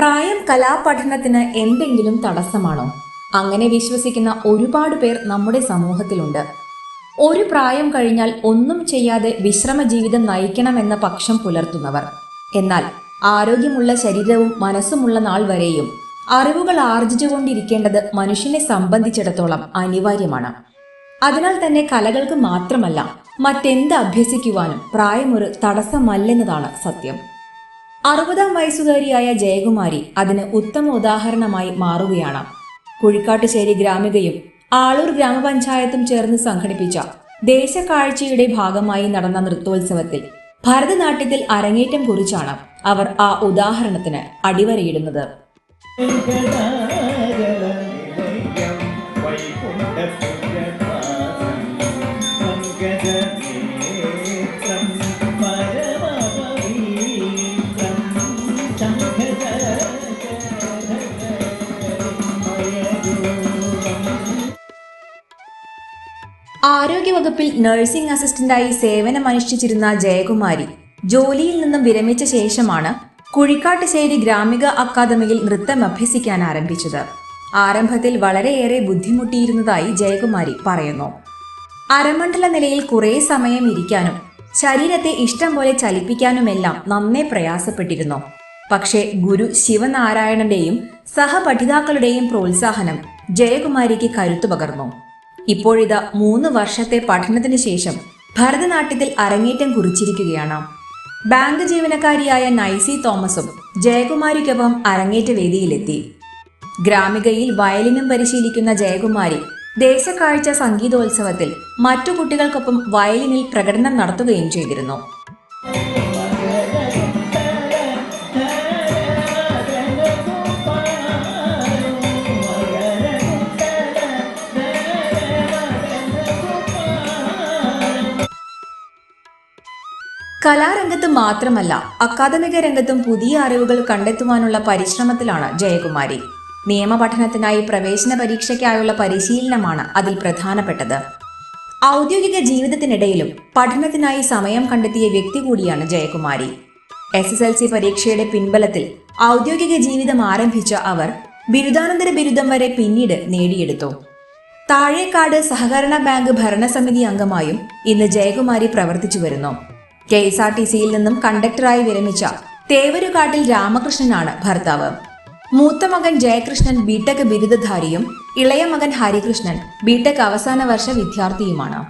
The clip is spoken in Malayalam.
പ്രായം കലാപഠനത്തിന് എന്തെങ്കിലും തടസ്സമാണോ? അങ്ങനെ വിശ്വസിക്കുന്ന ഒരുപാട് പേർ നമ്മുടെ സമൂഹത്തിലുണ്ട്. ഒരു പ്രായം കഴിഞ്ഞാൽ ഒന്നും ചെയ്യാതെ വിശ്രമ ജീവിതം നയിക്കണമെന്ന പക്ഷം പുലർത്തുന്നവർ. എന്നാൽ ആരോഗ്യമുള്ള ശരീരവും മനസ്സുമുള്ള നാൾ വരെയും അറിവുകൾ ആർജിച്ചുകൊണ്ടിരിക്കേണ്ടത് മനുഷ്യനെ സംബന്ധിച്ചിടത്തോളം അനിവാര്യമാണ്. അതിനാൽ തന്നെ കലകൾക്ക് മാത്രമല്ല മറ്റെന്ത് അഭ്യസിക്കുവാനും പ്രായമൊരു തടസ്സമല്ലെന്നതാണ് സത്യം. അറുപതാം വയസ്സുകാരിയായ ജയകുമാരി അതിന് ഉത്തമ ഉദാഹരണമായി മാറുകയാണ്. കുഴിക്കാട്ടുശ്ശേരി ഗ്രാമികയും ആളൂർ ഗ്രാമപഞ്ചായത്തും ചേർന്ന് സംഘടിപ്പിച്ച ദേശക്കാഴ്ചയുടെ ഭാഗമായി നടന്ന നൃത്തോത്സവത്തിൽ ഭരതനാട്യത്തിൽ അരങ്ങേറ്റം കുറിച്ചാണ് അവർ ആ ഉദാഹരണത്തിന് അടിവരയിടുന്നത്. ആരോഗ്യവകുപ്പിൽ നഴ്സിംഗ് അസിസ്റ്റന്റായി സേവനമനുഷ്ഠിച്ചിരുന്ന ജയകുമാരി ജോലിയിൽ നിന്നും വിരമിച്ച ശേഷമാണ് കുഴിക്കാട്ടുശ്ശേരി ഗ്രാമിക അക്കാദമിയിൽ നൃത്തം അഭ്യസിക്കാൻ ആരംഭിച്ചത്. ആരംഭത്തിൽ വളരെയേറെ ബുദ്ധിമുട്ടിയിരുന്നതായി ജയകുമാരി പറയുന്നു. അരമണ്ഡല നിലയിൽ കുറേ സമയം ഇരിക്കാനും ശരീരത്തെ ഇഷ്ടം പോലെ ചലിപ്പിക്കാനുമെല്ലാം നന്നേ പ്രയാസപ്പെട്ടിരുന്നു. പക്ഷേ ഗുരു ശിവനാരായണന്റെയും സഹപഠിതാക്കളുടെയും പ്രോത്സാഹനം ജയകുമാരിക്ക് കരുത്തു പകർന്നു. ഇപ്പോഴിതാ മൂന്ന് വർഷത്തെ പഠനത്തിന് ശേഷം ഭരതനാട്യത്തിൽ അരങ്ങേറ്റം കുറിച്ചിരിക്കുകയാണ്. ബാങ്ക് ജീവനക്കാരിയായ നൈസി തോമസും ജയകുമാരിക്കൊപ്പം അരങ്ങേറ്റ വേദിയിലെത്തി. ഗ്രാമികയിൽ വയലിനും പരിശീലിക്കുന്ന ജയകുമാരി ദേശക്കാഴ്ച സംഗീതോത്സവത്തിൽ മറ്റു കുട്ടികൾക്കൊപ്പം വയലിനിൽ പ്രകടനം നടത്തുകയും ചെയ്തിരുന്നു. കലാരംഗത്ത് മാത്രമല്ല അക്കാദമിക രംഗത്തും പുതിയ അറിവുകൾ കണ്ടെത്തുവാനുള്ള പരിശ്രമത്തിലാണ് ജയകുമാരി. നിയമപഠനത്തിനായി പ്രവേശന പരീക്ഷയ്ക്കായുള്ള പരിശീലനമാണ് അതിൽ പ്രധാനപ്പെട്ടത്. ഔദ്യോഗിക ജീവിതത്തിനിടയിലും പഠനത്തിനായി സമയം കണ്ടെത്തിയ വ്യക്തി കൂടിയാണ് Jayakumari. S S L C പരീക്ഷയുടെ പിൻബലത്തിൽ ഔദ്യോഗിക ജീവിതം ആരംഭിച്ച അവർ ബിരുദാനന്തര ബിരുദം വരെ പിന്നീട് നേടിയെടുത്തു. താഴേക്കാട് സഹകരണ ബാങ്ക് ഭരണസമിതി അംഗമായും ഇന്ന് ജയകുമാരി പ്രവർത്തിച്ചു വരുന്നു. കെ എസ് ആർ ടി സിയിൽ നിന്നും കണ്ടക്ടറായി വിരമിച്ച തേവരുകാട്ടിൽ രാമകൃഷ്ണനാണ് ഭർത്താവ്. മൂത്ത മകൻ ജയകൃഷ്ണൻ ബിടെക് ബിരുദധാരിയും ഇളയ മകൻ ഹരികൃഷ്ണൻ ബിടെക് അവസാന വർഷ വിദ്യാർത്ഥിയുമാണ്.